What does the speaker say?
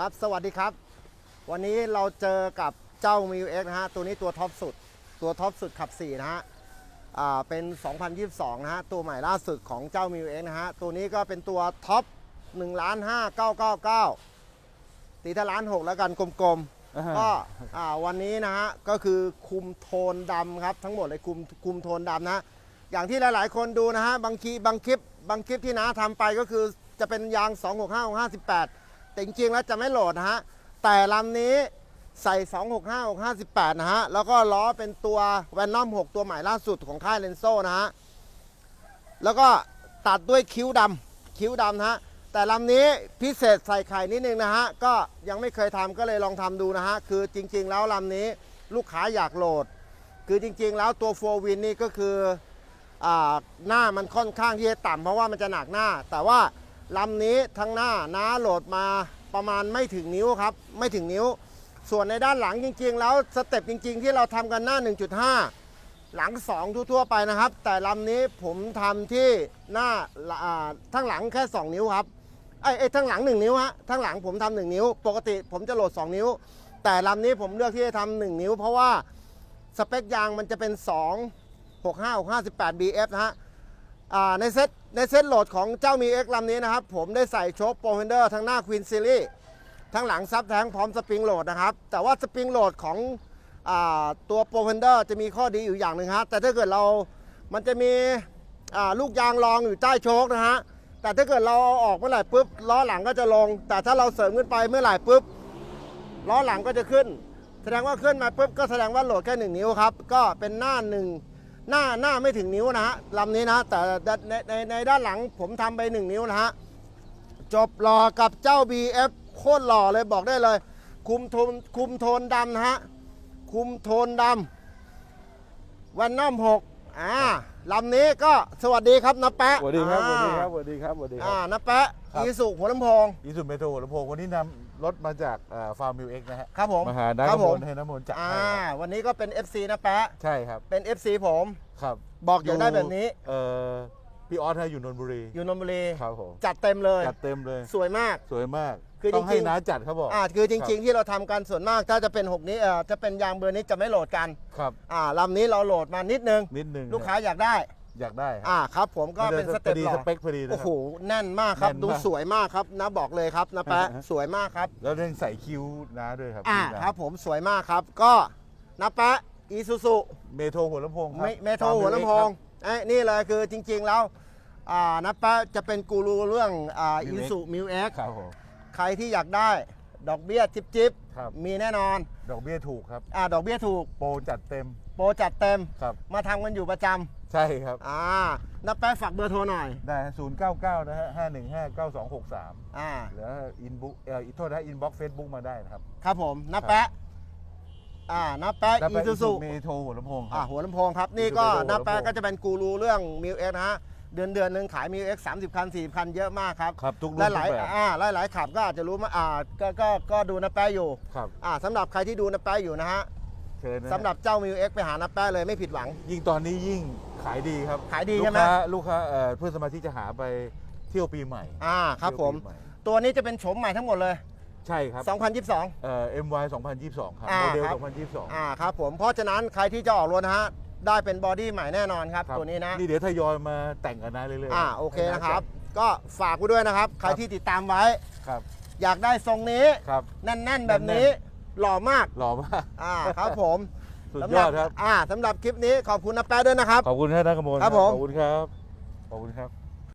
ครับสวัสดีครับ วันนี้เราเจอกับเจ้า m ิวเอ็กนะฮะ ตัวนี้ตัวท็อปสุด ตัวท็อปสุดขับ 4 นะฮะอ่าเป็น 2022 นะฮะ ตัวใหม่ล่าสุดของเจ้า m ิวเอ็กนะฮะ ตัวนี้ก็เป็นตัวท็อป1ล้าน5 999ตีทะล้าน6แล้วกันกลมๆ ก็อ่าวันนี้นะฮะ ก็คือคุมโทนดำครับ ทั้งหมดเลยคุมคุมโทนดำนะ อย่างที่หลายๆ คนดูนะฮะ บางทีบางคลิปบางคลิปที่น้าทำไปก็คือจะเป็นยาง 265 58 แต่จริงๆแล้วจะไม่โหลดนะฮะ แต่ลำนี้ใส่ 265 658 นะฮะ แล้วก็ล้อเป็นตัวแวนนอม6 ตัวใหม่ล่าสุดของค่ายเลนโซนะฮะ แล้วก็ตัดด้วยคิ้วดำคิ้วดำนะฮะ แต่ลำนี้พิเศษใส่ไข่นิดนึงนะฮะ ก็ยังไม่เคยทำก็เลยลองทำดูนะฮะ คือจริง ๆ แล้วลำนี้ลูกค้าอยากโหลด คือจริง ๆ แล้วตัวโฟวินนี่ก็คืออหน้ามันค่อนข้างที่จะต่ำเพราะว่ามันจะหนักหน้า แต่ว่า ลำนี้ทั้งหน้าน้าโหลดมาประมาณไม่ถึงนิ้วครับ ไม่ถึงนิ้ว ส่วนในด้านหลังจริง ๆ แล้วสเต็ปจริง ๆ ที่เราทำกันหน้า 1.5 หลัง 2 ทั่วๆไปนะครับ แต่ลำนี้ผมทำที่หน้าทั้งหลังแค่ 2 นิ้วครับไอ้ไอ้ทั้งหลัง 1 นิ้วฮะทั้งหลังผมทำหนึ่1นิ้ว ปกติผมจะโหลด 2 นิ้ว แต่ลำนี้ผมเลือกที่จะทำหนึ่1นิ้ว เพราะว่าสเปคยางมันจะเป็น 2 65 658 BF นะฮะ ในเซตในเซตโหลดของเจ้ามี X ลำนี้นะครับ ผมได้ใส่โชคโปรเฟนเดอร์ทั้งหน้า Queen Series ทั้งหลังซับแท้งพร้อมสปริงโหลดนะครับ แต่ว่าสปริงโหลดของอตัวโปรเฟนเดอร์จะมีข้อดีอยู่อย่างหนึ่งฮะแต่ถ้าเกิดเรา มันจะมีลูกยางรองอยู่ใต้โชคนะฮะแต่ถ้าเกิดเราเอาออกเมื่อไหร่ปุ๊บล้อหลังก็จะลง แต่ถ้าเราเสริมขึ้นไปเมื่อไหร่ปุ๊บล้อหลังก็จะขึ้น แสดงว่าขึ้นมาปุ๊บก็แสดงว่าโหลดแค่หนึ่งนิ้วครับก็เป็นหน้าหนึ่ง หน้าหน้าไม่ถึงนิ้วนะฮะลำนี้นะ แต่ในในในด้านหลังผมทำไปหนึ่งนิ้วนะฮะ จบหล่อกับเจ้า BF โคตรหล่อเลยบอกได้เลย คุมโทนคุมโทนดำนะฮะ คุมโทนดำวันน้อมหกอ่าลำนี้ก็สวัสดีครับนะแปะสวัสดีครับสอ่าวัสดีครับสวัสดีครับสวัสดีคอ่ารับ นะแปะครับ อีสุหัวลำโพงอีสุเมโทรลำโพงวันนี้นำรถมาจากฟาร์มมิวเอ็กนะฮะครับผมมาหาน้าครับกำผมลให้น้ำมนต์จัดอ่าให้ครับวันนี้ก็เป็น FC นะแปะ ใช่ครับ เป็น FC ผม ครับบอกอยากได้แบบนี้ เอ่อพี่ออสให้อยู่นนทบุรีอยู่นนทบุรีครับผมจัดเต็มเลยจัดเต็มเลย สวยมาก สวยมากคือต้องจริให้งๆน้าจัดเขาบอกอ่าคือจริง ๆ ที่เราทำกันส่วนมากถ้าจะเป็น6นี้เอ่อจะเป็นยางเบอร์นี้จะไม่โหลดกันครับอ่าลำนี้เราโหลดมานิดนึงนิดนึงลูกค้าอยากได้อยากได้ครับอ่าครับผมก็เป็นสเต็ปพอดีหล่สอเปคพอดีนะโอ้ครัโหบแน่นมากครับแน่นมากดูสวยมากครับนะบอกเลยครับนะแปะอ่าฮะสวยมากครับ แล้วยังใส่คิ้วน้าด้วยครับอ่าคิ้วน้าครับผมสวยมากครับก็นะแปะ อีซูซูเมโทรหัวลำโพงครับเมโทรหัวลำโพงไอ้นี่เลยคือจริง ๆ แล้วอ่านะแปะจะเป็นกูรูเรื่องอ่าอีซูมิวเอ็กครับผมใครที่อยากได้ดอกเบี้ยจิบจิบครับมีแน่นอน ดอกเบี้ยถูกครับอ่าดอกเบี้ยถูก โปรจัดเต็ม โปรจัดเต็มครับมาทำกันอยู่ประจใช่ครับำอ่านับแป๊ะฝากเบอร์โทรหน่อย ได้ศูนย์เก้าเก้านะฮะห้าหนึ่งห้าเก้าสองหกสามอ่าหรืออินบุ๊กเอ่อโทษนะอินบ็อกเฟซบุ๊กมาได้นะครับ ครับผมนับแป๊ะ อ่านับแป๊ะแล้วอีไปซูซูเมโทรหัวลำโพงคอ่ารับ หัวลำโพงครับ นี่ก็ Isuzu นับแป๊ะหัวลำโพงก็จะเป็นกูรูเรื่องมิวเอ็กนะฮะ เดือนเดือนหนึ่งขายมิวเอ็กสามสิบคันสี่คันเยอะมากครับ ครับทุกรุ่และนหลายทุกแบบอ่าหลายหลายขับก็อาจจะรู้มาอ่าก็ก็ก็ดูนับแป๊ะอยู่ ครับอ่าสำหรับใครที่ดูนับแป๊ะอยู่นะฮะเชิญนะฮะสำหรับเจ้ามิวเอ็กไปหานับแป๊ะเลยไม่ผิดหวัง ยิ่งตอนนี้ยิ่งขายดีครับขายดีลูใช่กไหมค้าลูกค้าเอ่อเพื่อนสมาชิกจะหาไปเที่ยวปีใหม่อ่าครับผม เที่ยวปีใหตัวนี้จะเป็นโฉมใหม่ทั้งหมดเลย ใช่ครับ2022 เอ่อ MY 2022 ครับ อ่าโมเดล ครับ 2022 อ่าครับผมเพราะฉะนั้นใครที่จะออกรถนะฮะได้เป็นบอดี้ใหม่แน่นอนครับ ครับตัวนี้นะ นี่เดี๋ยวทยอยมาแต่งกันนะเรื่อยๆอ่าโอเคให้นะครับจัดก็ฝากไว้ด้วยนะครับ ใครครับที่ติดตามไว้ ครับอยากได้ทรงนี้ ครับ แน่นๆ แบบนี้หล่อมาก หล่อมาก อ่าครับผมสุดสำยหอดครับ อ่าสำหรับคลิปนี้ขอบคุณนะแป๊ะด้วยนะครับ ขอบคุณท่านนักกมลครับผม ขอบคุณครับ ขอบคุณครับ